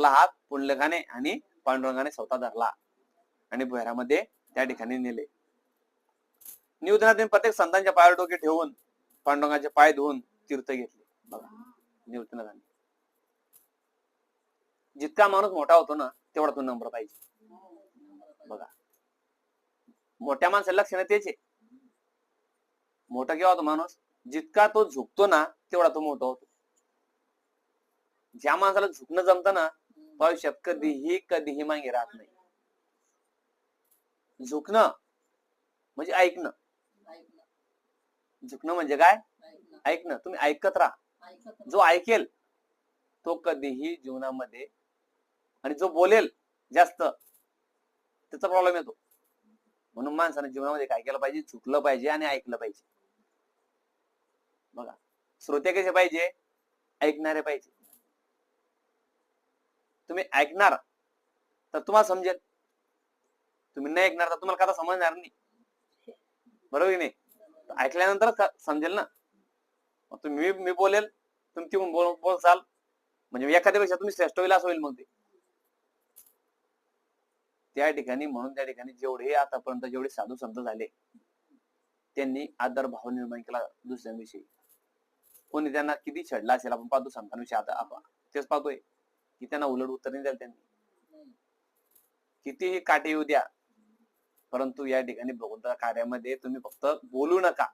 आपला हात पुंडलिकाने आणि पांडुरंगाने स्वतः धरला आणि भुयारामध्ये त्या ठिकाणी नेले. निवेदनातून प्रत्येक संतांच्या पायावर डोके ठेवून पांडुरंगाचे पाय धुवून तीर्थ घेतले. बघा निवृत्तीनाथांनी जितका माणूस मोठा होतो ना तेवढा तो नम्र पाहिजे. बघा. मोठ्या माणसाला लक्षण तेच आहे. मोठा केव्हा होतो माणूस? जितका तो झुकतो ना तेवढा तो मोठा होतो. ज्या माणसाला झुकणं जमतं ना भविष्यात कधीही कधीही मागे राहत नाही. झुकणं म्हणजे ऐकणं. झुकणं म्हणजे काय? ऐकणं. तुम्ही ऐकत राहा. जो ऐकेल तो कधीही जीवनामध्ये आणि जो बोलेल जास्त त्याचा प्रॉब्लेम येतो. म्हणून माणसाने जीवनामध्ये काय केलं पाहिजे? झुकलं पाहिजे आणि ऐकलं पाहिजे. बघा. श्रोते कसे पाहिजे? ऐकणारे पाहिजे. तुम्ही ऐकणार तर तुम्हाला समजेल. तुम्ही नाही ऐकणार तर तुम्हाला कथा समजणार नाही. बरोबर की नाही? तर ऐकल्यानंतरच समजेल ना. तुम्ही मी मी बोलेल तुम्ही ती बोल बोलसाल. म्हणजे एखाद्यापेक्षा तुम्ही श्रेष्ठ होईल असं होईल मग ते. त्या ठिकाणी म्हणून त्या ठिकाणी जेवढे आतापर्यंत जेवढे साधू संत झाले त्यांनी आदर भाव निर्माण केला दुसऱ्यांविषयी. कोणी त्यांना किती छडला असेल आपण पाहतो संतांविषयी. आता आपण तेच पाहतोय. की त्यांना उलट उत्तर नाही द्याल त्यांनी. कितीही काटे येऊ द्या परंतु या ठिकाणी भगवंता कार्यामध्ये तुम्ही फक्त बोलू नका.